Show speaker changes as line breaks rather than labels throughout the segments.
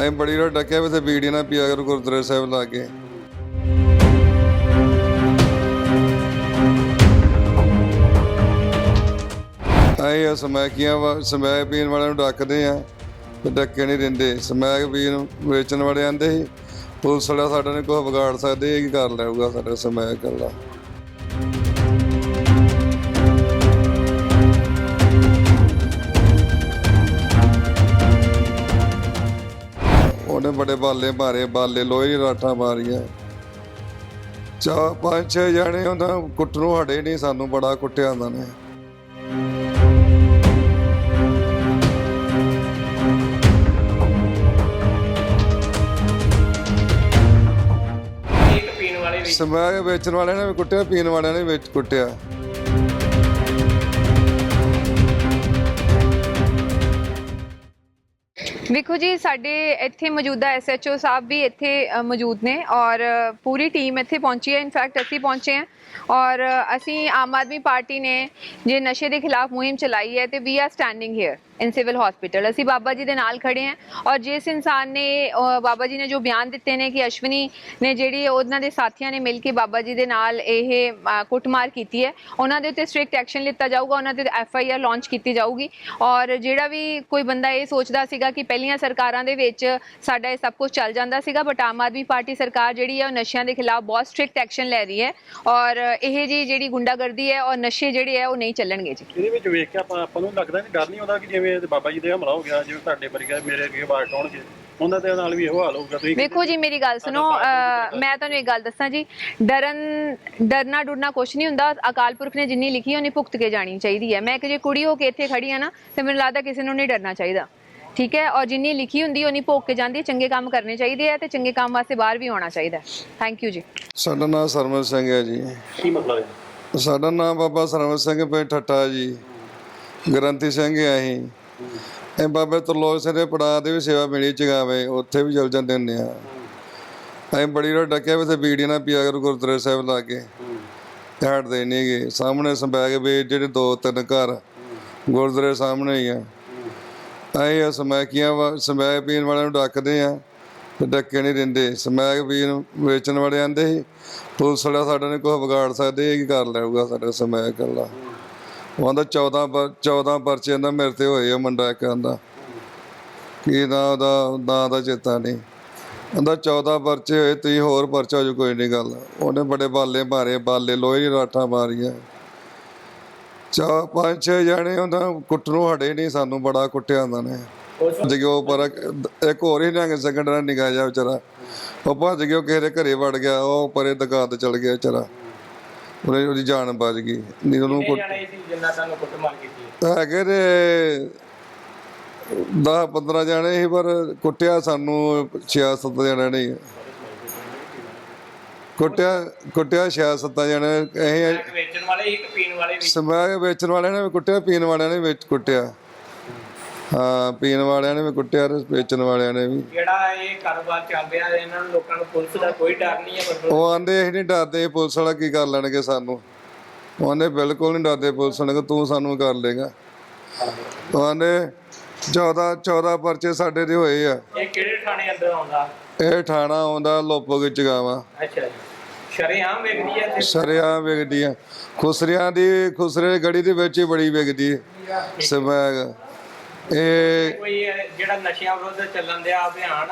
ਅਸੀਂ ਬੜੀ ਵਾਰ ਡੱਕਿਆ ਵੀ ਤੇ ਬੀੜੀ ਨਾ ਪੀਆ ਕਰੋ ਗੁਰਦੁਆਰੇ ਸਾਹਿਬ ਲਾਗੇ ਅਸੀਂ ਸਮੈਕੀਆਂ ਵਾ, ਸਮੈਕ ਪੀਣ ਵਾਲਿਆਂ ਨੂੰ ਡੱਕਦੇ ਆ, ਤੇ ਡੱਕੇ ਨਹੀਂ ਦਿੰਦੇ। ਸਮੈਕ ਪੀਣ ਵੇਚਣ ਵਾਲੇ ਆਂਦੇ ਸੀ, ਪੁਲਿਸ ਵਾਲਾ ਸਾਡਾ ਨੇ ਕੋਈ ਵਿਗਾੜ ਸਕਦੇ, ਇਹ ਕੀ ਕਰ ਲੈਊਗਾ ਸਾਡਾ ਸਮੈਕ ਕੱਲਾ ਉਹਨੇ ਬੜੇ ਬਾਲੇ ਮਾਰੇ ਬਾਲੇ ਲੋਹੇ ਦੀ ਰਾਠਾਂ ਮਾਰੀਆਂ। ਚਾ ਪੰਜ ਛੇ ਜਾਣੇ ਉਹਨਾਂ ਕੁੱਟ ਨੂੰ ਹਟੇ ਨਹੀਂ ਸਾਨੂੰ ਬੜਾ ਕੁੱਟਿਆ ਉਹਨਾਂ ਨੇ। ਸਮੈਕ ਵੇਚਣ ਵਾਲਿਆਂ ਨੇ ਵੀ ਕੁੱਟਿਆ ਪੀਣ ਵਾਲਿਆਂ ਨੇ ਵੀ ਕੁੱਟਿਆ।
ਵੇਖੋ ਜੀ, ਸਾਡੇ ਇੱਥੇ ਮੌਜੂਦਾ ਐਸਐਚਓ ਸਾਹਿਬ ਵੀ ਇੱਥੇ ਮੌਜੂਦ ਨੇ ਔਰ ਪੂਰੀ ਟੀਮ ਇੱਥੇ ਪਹੁੰਚੀ ਹੈ। ਇਨਫੈਕਟ ਅਸੀਂ ਪਹੁੰਚੇ ਹਾਂ ਔਰ ਅਸੀਂ ਆਮ ਆਦਮੀ ਪਾਰਟੀ ਨੇ ਜੇ ਨਸ਼ੇ ਦੇ ਖਿਲਾਫ ਮੁਹਿੰਮ ਚਲਾਈ ਹੈ ਤੇ we are standing here in civil hospital ਅਸੀਂ ਬਾਬਾ ਜੀ ਦੇ ਨਾਲ ਖੜੇ ਹਾਂ ਔਰ ਜਿਸ ਇਨਸਾਨ ਨੇ ਬਾਬਾ ਜੀ ਨੇ ਜੋ ਬਿਆਨ ਦਿੱਤੇ ਨੇ ਕਿ ਅਸ਼ਵਨੀ ਨੇ ਜਿਹੜੀ ਉਹਨਾਂ ਦੇ ਸਾਥੀਆਂ ਨੇ ਮਿਲ ਕੇ ਬਾਬਾ ਜੀ ਦੇ ਨਾਲ ਇਹ ਕੁੱਟਮਾਰ ਕੀਤੀ ਹੈ, ਉਹਨਾਂ ਦੇ ਉੱਤੇ ਸਟ੍ਰਿਕਟ ਐਕਸ਼ਨ ਲਿੱਤਾ ਜਾਊਗਾ, ਉਹਨਾਂ ਤੇ ਐਫ ਆਈ ਆਰ ਲਾਂਚ ਕੀਤੀ ਜਾਊਗੀ ਔਰ ਜਿਹੜਾ ਵੀ ਕੋਈ ਬੰਦਾ ਇਹ ਸੋਚਦਾ ਸੀਗਾ ਕਿ ਪਹਿਲੀਆਂ ਸਰਕਾਰਾਂ ਦੇ ਵਿੱਚ ਸਾਡਾ ਇਹ ਸਭ ਕੁਝ ਚੱਲ ਜਾਂਦਾ ਸੀਗਾ ਬਟ ਆਮ ਆਦਮੀ ਪਾਰਟੀ ਸਰਕਾਰ ਜਿਹੜੀ ਹੈ ਉਹ ਨਸ਼ਿਆਂ ਦੇ ਖਿਲਾਫ ਬਹੁਤ ਸਟ੍ਰਿਕਟ ਐਕਸ਼ਨ ਲੈ ਰਹੀ ਹੈ ਔਰ ਇਹ ਜੀ ਜਿਹੜੀ ਗੁੰਡਾਗਰਦੀ ਹੈ ਔਰ ਨਸ਼ੇ ਜਿਹੜੇ ਹੈ ਉਹ ਨਹੀਂ ਚੱਲਣਗੇ ਜੀ।
ਇਹਦੇ ਵਿੱਚ ਵੇਖ ਕੇ ਆਪਾਂ ਆਪਾਂ ਨੂੰ ਲੱਗਦਾ ਨਹੀਂ ਡਰ ਨਹੀਂ ਆਉਂਦਾ ਕਿ ਜਿਵੇਂ ਇਹਦੇ ਬਾਬਾ ਜੀ ਦੇ ਹਮਲਾ ਹੋ ਗਿਆ ਜਿਵੇਂ ਤੁਹਾਡੇ ਵਰਗੇ ਮੇਰੇ ਅੱਗੇ ਬਾਟ ਆਉਣਗੇ ਉਹਨਾਂ ਦੇ ਨਾਲ ਵੀ ਇਹੋ ਹਾਲ ਹੋਊਗਾ ਤੁਸੀਂ
ਵੇਖੋ ਜੀ ਮੇਰੀ ਗੱਲ ਸੁਣੋ ਮੈਂ ਤੁਹਾਨੂੰ ਇੱਕ ਗੱਲ ਦੱਸਾਂ ਜੀ ਡਰਨ ਡਰਨਾ ਡੁਰਨਾ ਕੁਛ ਨਹੀਂ ਹੁੰਦਾ ਅਕਾਲ ਪੁਰਖ ਨੇ ਜਿੰਨੀ ਲਿਖੀ ਉਹਨੇ ਭੁਗਤ ਕੇ ਜਾਣੀ ਚਾਹੀਦੀ ਹੈ ਮੈਂ ਇੱਕ ਜੇ ਕੁੜੀ ਹੋ ਕੇ ਇੱਥੇ ਖੜੀ ਆ ਨਾ ਤੇ ਮੈਨੂੰ ਲੱਗਦਾ ਕਿਸੇ ਨੂੰ ਨਹੀਂ ਡਰਨਾ ਚਾਹੀਦਾ। ਠੀਕ ਹੈ? ਔਰ ਜਿੰਨੀ ਲਿਖੀ ਹੁੰਦੀ ਉਹਨੀ ਭੋਗ ਕੇ ਜਾਂਦੀ ਹੈ ਚੰਗੇ ਕੰਮ ਕਰਨੇ ਚਾਹੀਦੇ ਆ ਤੇ ਚੰਗੇ ਕੰਮ ਵਾਸਤੇ ਬਾਹਰ ਵੀ ਆਉਣਾ ਚਾਹੀਦਾ ਥੈਂਕ ਯੂ ਜੀ।
ਸਾਡਾ ਨਾਮ ਸਰਮਨ ਸਿੰਘ ਹੈ ਜੀ।
ਕੀ ਮਤਲਬ ਹੈ?
ਸਾਡਾ ਨਾਮ ਬਾਬਾ ਸਰਵਨ ਸਿੰਘ ਪਿੰਡ ਠੱਟਾ ਜੀ। ਗ੍ਰੰਥੀ ਸਿੰਘ ਹੈ ਅਸੀਂ। ਇਹ ਬਾਬੇ ਤਰਲੋਕ ਸਿੰਘ ਦੇ ਪੜਾਅ ਦੇ ਵੀ ਸੇਵਾ ਮਿਲੀ ਚਗਾਵੇ, ਉੱਥੇ ਵੀ ਚਲ ਜਾਂਦੇ ਹੁੰਦੇ ਆ। ਅਸੀਂ ਬੜੀ ਵਾਰ ਡੱਕਿਆ ਵੀ ਤੇ ਬੀੜੀ ਨਾ ਪੀਆ ਕਰੋ ਗੁਰਦੁਆਰੇ ਸਾਹਿਬ ਲਾਗੇ ਤੇ ਹਟਦੇ ਨਹੀਂ ਗਏ ਸਾਹਮਣੇ ਸੰਬੈਗ ਵੇ ਜਿਹੜੇ ਦੋ ਤਿੰਨ ਘਰ ਗੁਰਦੁਆਰੇ ਸਾਹਮਣੇ ਹੀ ਆ। ਅਸੀਂ ਸਮੈਕੀਆਂ ਵਾ, ਸਮੈਕ ਪੀਣ ਵਾਲਿਆਂ ਨੂੰ ਡੱਕਦੇ ਆ ਤੇ ਡੱਕੇ ਨਹੀਂ ਦਿੰਦੇ। ਸਮੈਕ ਪੀਣ ਵੇਚਣ ਵਾਲੇ ਆਂਦੇ ਸੀ, ਪੁਲਿਸ ਵਾਲਾ ਸਾਡਾ ਨੇ ਕੋਈ ਵਿਗਾੜ ਸਕਦੇ ਇਹ ਕੀ ਕਰ ਲੈਊਗਾ ਸਾਡਾ ਸਮੈਕ ਕੱਲਾ ਉਹ ਆਂਦਾ 14 ਪਰ 14 ਪਰਚੇ ਇਹਨਾਂ ਮੇਰੇ ਤੇ ਹੋਏ ਆ ਮੁੰਡਾ ਇੱਕ ਕੀ ਨਾ ਉਹਦਾ, ਨਾਂ ਦਾ ਚੇਤਾ ਨਹੀਂ। ਆਂਦਾ 14 ਪਰਚੇ ਹੋਏ, ਤੁਸੀਂ ਹੋਰ ਪਰਚਾ ਜੋ ਕੋਈ ਨਹੀਂ ਗੱਲ। ਉਹਨੇ ਬੜੇ ਬਾਲੇ ਮਾਰੇ, ਬਾਲੇ ਲੋਹੇ ਦੀ ਰਾਠਾਂ ਮਾਰੀਆਂ। ਚਾ ਪੰਜ, ਛੇ ਜਾਣੇ ਉਹਨਾਂ ਕੁੱਟ ਨੂੰ ਹਟੇ ਨਹੀਂ ਸਾਨੂੰ, ਬੜਾ ਕੁੱਟਿਆ ਉਹਨਾਂ ਨੇ। ਭੱਜ ਗਿਆ ਉਹ ਪਰ ਇੱਕ ਹੋਰ ਹੀ ਨੰਗ ਸੈਕਿੰਡ ਨਾਲ ਨਿਗਾਹ ਜਾ ਵਿਚਾਰਾ। ਉਹ ਭੱਜ ਗਿਆ ਕਿਸੇ ਦੇ ਘਰੇ ਵੜ ਗਿਆ, ਉਹ ਪਰੇ ਦੁਕਾਨ ਤੇ ਚਲ ਗਿਆ ਵਿਚਾਰਾ। ਉਹਨੇ ਉਹਦੀ ਜਾਨ ਬਚ ਗਈ ਨਹੀਂ ਉਹਨੂੰ ਕੁੱਟ
ਜਾਣੇ ਸੀ ਜਿੰਨਾ ਤੁਹਾਨੂੰ ਕੁੱਟਮਾਰ ਕੀਤੀ?
ਹੈਗੇ ਨੇ 10 15 ਜਾਣੇ ਸੀ ਪਰ ਕੁੱਟਿਆ ਸਾਨੂੰ 6 7 ਜਣੇ ਨੇ ਹੀ। ਕੁੱਟਿਆ ਕੁੱਟਿਆ 6 7 ਜਣੇ ਅਸੀਂ
ਇੱਕ ਵੇਚਣ ਵਾਲੇ ਇੱਕ ਪੀਣ ਵਾਲੇ ਵੀ
ਸਮੈਕ ਵੇਚਣ ਵਾਲਿਆਂ ਨੇ ਵੀ ਕੁੱਟਿਆ ਪੀਣ ਵਾਲਿਆਂ ਨੇ ਵੀ ਵਿੱਚ ਕੁੱਟਿਆ ਹਾਂ ਪੀਣ ਵਾਲਿਆਂ ਨੇ ਵੀ ਕੁੱਟਿਆ ਤੇ ਵੇਚਣ ਵਾਲਿਆਂ ਨੇ ਵੀ।
ਜਿਹੜਾ ਇਹ ਕਾਰੋਬਾਰ ਚੱਲ ਰਿਹਾ ਇਹਨਾਂ ਨੂੰ ਲੋਕਾਂ ਨੂੰ ਪੁਲਿਸ ਦਾ ਕੋਈ ਡਰ ਨਹੀਂ ਹੈ ਪਰ
ਉਹ ਆਂਦੇ ਅਸੀਂ ਨਹੀਂ ਡਰਦੇ ਪੁਲਿਸ ਵਾਲਾ ਕੀ ਕਰ ਲੈਣਗੇ ਸਾਨੂੰ? ਉਹ ਆਂਦੇ ਬਿਲਕੁਲ ਨਹੀਂ ਡਰਦੇ ਪੁਲਿਸ ਵਾਲੇ ਕਿ ਤੂੰ ਸਾਨੂੰ ਕਰ ਲੇਗਾ ਉਹ ਆਂਦੇ 14 14 ਪਰਚੇ ਸਾਡੇ ਦੇ ਹੋਏ ਆ।
ਇਹ ਕਿਹੜੇ ਥਾਣੇ ਅੰਦਰ ਆਉਂਦਾ?
ਇਹ ਠਾਣਾ ਆਉਂਦਾ ਲੋਪੋ ਵਿੱਚ ਗਾਵਾ।
ਅੱਛਾ ਜੀ। ਸ਼ਰੇਆਮ ਵੇਖਦੀ ਹੈ ਇੱਥੇ?
ਸਰਿਆਂ ਵਿਕਦੀ ਆ। ਖੁਸਰਿਆਂ ਦੀ ਖੁਸਰੇ ਗੜੀ ਦੇ ਵਿੱਚ ਹੀ ਬੜੀ ਵਿਕਦੀ ਹੈ ਸਮੈਗ। ਇਹ
ਕੋਈ ਇਹ ਜਿਹੜਾ ਨਸ਼ਿਆਂ ਵਿਰੁੱਧ ਚੱਲਣ ਦਿਆ ਅਭਿਆਨ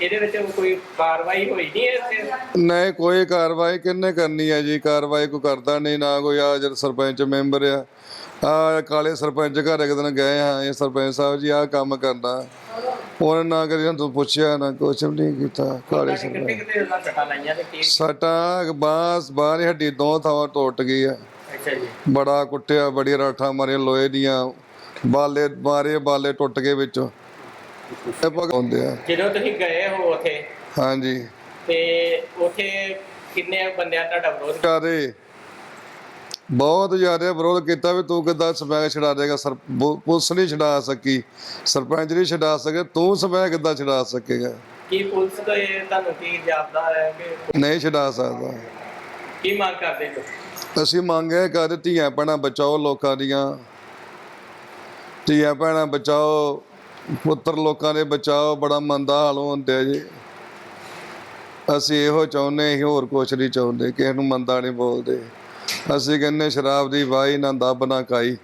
ਇਹਦੇ ਵਿੱਚ ਕੋਈ ਕਾਰਵਾਈ ਹੋਈ ਨਹੀਂ ਇੱਥੇ
ਨਹੀਂ ਕੋਈ ਕਾਰਵਾਈ ਕਿੰਨੇ ਕਰਨੀ ਹੈ ਜੀ? ਕਾਰਵਾਈ ਕੋਈ ਕਰਦਾ ਨਹੀਂ ਨਾ ਕੋਈ ਆ ਜਦ ਸਰਪੰਚ ਮੈਂਬਰ ਆ। ਆ ਕਾਲੇ ਸਰਪੰਚ ਘਰ ਇੱਕ ਦਿਨ ਗਏ ਹਾਂ ਇਹ ਸਰਪੰਚ ਸਾਹਿਬ ਜੀ ਆ ਕੰਮ ਕਰਦਾ ਉਹਨੇ ਨਾ ਕਰੀ ਤੂੰ ਪੁੱਛਿਆ ਨਾ ਕੁਛ ਵੀ ਨਹੀਂ ਕੀਤਾ ਕਾਲੇ
ਕਿਤੇ
ਸਰਪੰਚ।
ਕਿਤੇ ਉਹਨਾਂ ਸੱਟਾਂ ਲਾਈਆਂ ਤੇ ਕੀ?
ਸਟਾ ਬਾਂਸ ਬਾਹਰ ਹੱਡੀ ਦੋ ਥਾਵਾਂ ਟੁੱਟ ਗਈ ਆ।
ਅੱਛਾ ਜੀ।
ਬੜਾ ਕੁੱਟਿਆ ਬੜੀ ਰਾਠਾਂ ਮਾਰੀਆਂ ਲੋਹੇ ਦੀਆਂ। ਬਾਲੇ ਮਾਰੇ ਬਾਲੇ ਟੁੱਟ ਗਏ ਵਿੱਚੋਂ। ਇਹ ਪਗਾਉਂਦੇ ਆ।
ਜਦੋਂ ਤੁਸੀਂ ਗਏ ਹੋ ਉੱਥੇ
ਹਾਂਜੀ।
ਤੇ ਉੱਥੇ ਕਿੰਨੇ ਬੰਦਿਆਂ ਤੁਹਾਡਾ ਵਿਰੋਧ
ਜ਼ਿਆਦੇ। ਬਹੁਤ ਜ਼ਿਆਦਾ ਵਿਰੋਧ ਕੀਤਾ ਵੀ ਤੂੰ ਕਿੱਦਾਂ ਸਮੈਕ ਛਡਾ ਦੇਗਾ? ਸਰ ਪੁਲਿਸ ਨਹੀਂ ਛਡਾ ਸਕੀ। ਸਰਪੰਚ ਨਹੀਂ ਛਡਾ ਸਕੇ। ਤੂੰ ਸਮੈਕ ਕਿੱਦਾਂ ਛਡਾ ਸਕੇਗਾ?
ਕੀ ਪੁਲਿਸ ਤੋਂ ਇਹ ਤੁਹਾਨੂੰ ਕੀ ਜਾਪਦਾ ਹੈ ਕਿ
ਨਹੀਂ ਛਡਾ ਸਕਦਾ।
ਕੀ ਮੰਗ ਕਰਦੇ ਹੋ?
ਅਸੀਂ ਮੰਗੇ ਕਰ ਧੀਆਂ ਭੈਣਾਂ ਬਚਾਓ ਲੋਕਾਂ ਦੀਆਂ। ਧੀਆਂ ਭੈਣਾਂ, ਬਚਾਓ। ਪੁੱਤਰ ਲੋਕਾਂ ਦੇ ਬਚਾਓ, ਬੜਾ ਮੰਦਾ ਹਾਲ ਹੁੰਦਿਆ ਜੀ। ਅਸੀਂ ਇਹੋ ਚਾਹੁੰਦੇ, ਅਸੀਂ ਹੋਰ ਕੁਛ ਨਹੀਂ ਚਾਹੁੰਦੇ, ਕਿਸੇ ਨੂੰ ਮੰਦਾ ਨਹੀਂ ਬੋਲਦੇ। ਅਸੀਂ ਕਹਿੰਦੇ, ਸ਼ਰਾਬ ਦੀ ਵਾਹੀ ਨਾ ਦੱਬ ਨਾ ਕਾਈ